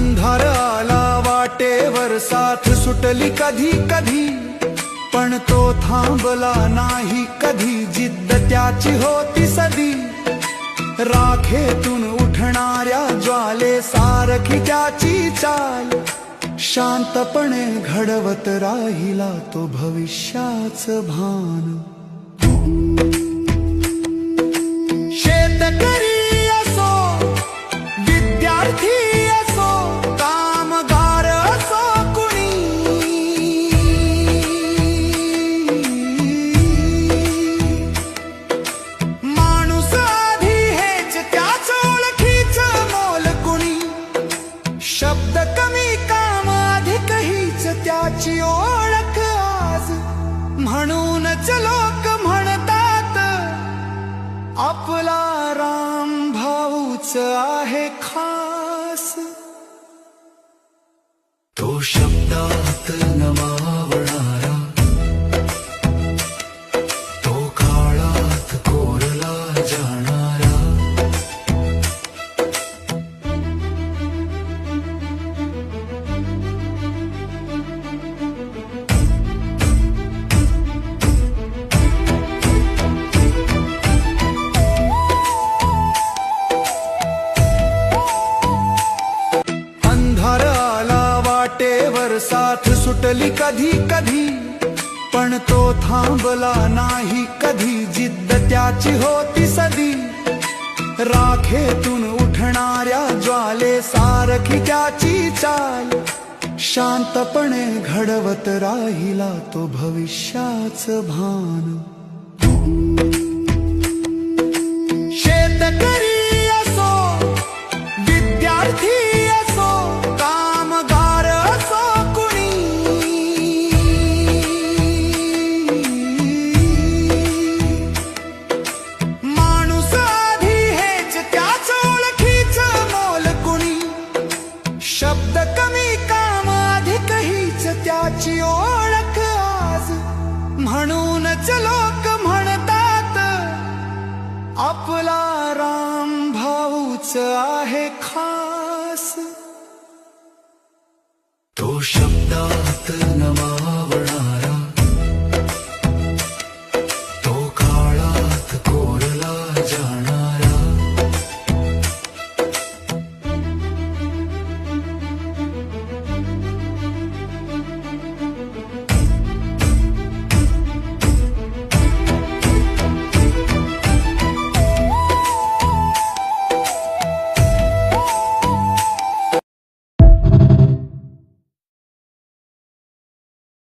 अंधार आला वाटेवर साथ सुटली कधी कधी पण तो थांबला नाही कधी. जिद्द त्याची होती सदी. राखेतून उठणाऱ्या ज्वाले सारखी त्याची चाल. शांतपणे घडवत राहिला तो भविष्याच भान. कमी काम अधिक हीच त्याची ओळख आज. म्हणूनच लोक म्हणतात आपला राम भाऊच आहे खान साथ सुटली कधी कधी पण तो थांबला नाही कधी. जिद्द त्याची होती सदी राखेतून उठणाऱ्या ज्वाले सारखी त्याची चाल. शांतपणे घडवत राहिला तो भविष्याच भान. हीच त्याची ओळख आज. म्हणूनच लोक म्हणतात आपला राम भाऊच आहे खा